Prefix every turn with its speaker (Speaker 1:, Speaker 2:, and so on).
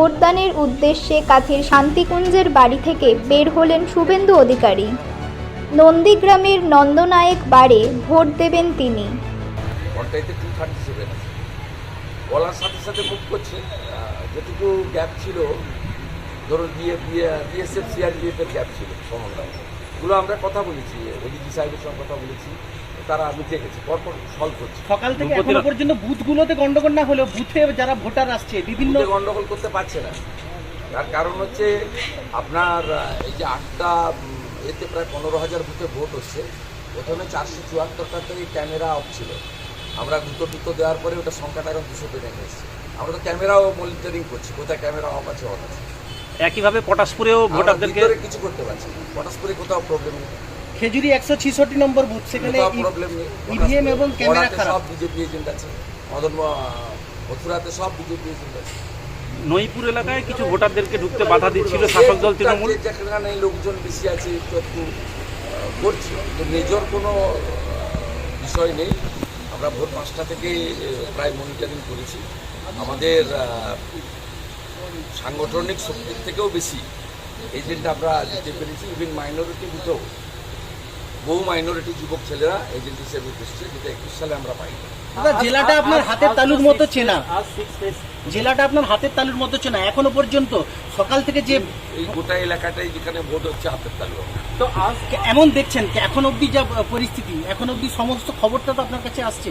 Speaker 1: ভোটদানের উদ্দেশ্যে কাথির শান্তিকুঞ্জের বাড়ি থেকে বের হলেন শুভেন্দু অধিকারী। নন্দীগ্রামের নন্দনায়ক বাড়ে ভোট দেবেন তিনি।
Speaker 2: বলার সাথে সাথে করছে। যেটুকু গ্যাপ ছিল, ধরুন বিএ বিএসএফ গ্যাপ ছিল, সমন্বয়। এগুলো আমরা কথা বলেছি ওডিজি সাহেবের সঙ্গে কথা বলেছি তারা মিটে গেছে পরপর সলভ করছে।
Speaker 3: সকাল থেকে এখনও পর্যন্ত বুথগুলোতে গন্ডগোল না হলেও বুথে যারা ভোটার আসছে বিভিন্ন
Speaker 2: গন্ডগোল করতে পারছে না। তার কারণ হচ্ছে আপনার এই যে আটটা এতে প্রায় পনেরো হাজার বুথে ভোট হচ্ছে। প্রথমে চারশো চুয়াত্তরটা থেকে ক্যামেরা অফ ছিল। আমরা দুটো দুটো দেওয়ার পরে ওটা সংখ্যাটা এখন দুশো নেমে এসেছে। আমরা তো ক্যামেরাও মনিটরিং করছি কোথায় ক্যামেরা অফ আছে অন আছে।
Speaker 4: একইভাবে পটাশপুরেও ভোটারদেরকে
Speaker 2: কিছু করতে পারছি পটাশপুরে কোথাও প্রবলেম নেই।
Speaker 3: খেজুরি একশো ছিষট্টি নম্বর বুথ সেখানে
Speaker 2: প্রবলেম নেই।
Speaker 3: ইভিএম এবং ক্যামেরা খারাপ।
Speaker 2: সব বিজেপি এজেন্ট আছে। মদন মথুরাতে সব বিজেপি এজেন্ট আছে।
Speaker 4: নইপুর এলাকায় কিছু ভোটারদেরকে ঢুকতে বাধা দিচ্ছিল শাসক দল তৃণমূল।
Speaker 2: যেখানে লোকজন বেশি আছে একটু একটু করছি তো মেজর কোনো বিষয় নেই। আমরা ভোর পাঁচটা থেকে প্রায় মনিটরিং করেছি। আমাদের সাংগঠনিক শক্তির থেকেও বেশি। এজেন্ট আমরা দিতে পেরেছি ইভেন মাইনরিটি বুথেও বহু মাইনরিটি যুবক ছেলেরা এজেন্ট হিসেবে এসেছে যেটা একুশ সালে আমরা পাই।
Speaker 3: জেলাটা আপনার হাতের তালুর মতো চেনা? জেলাটা আপনার হাতের তালুর মতো চেনা? এখনও পর্যন্ত সকাল থেকে যে
Speaker 2: এই গোটা এলাকাটাই যেখানে ভোট হচ্ছে হাতের তালু।
Speaker 3: তো আজ এমন দেখছেন? এখন অবধি যা পরিস্থিতি এখন অবধি সমস্ত খবরটা তো আপনার কাছে আসছে।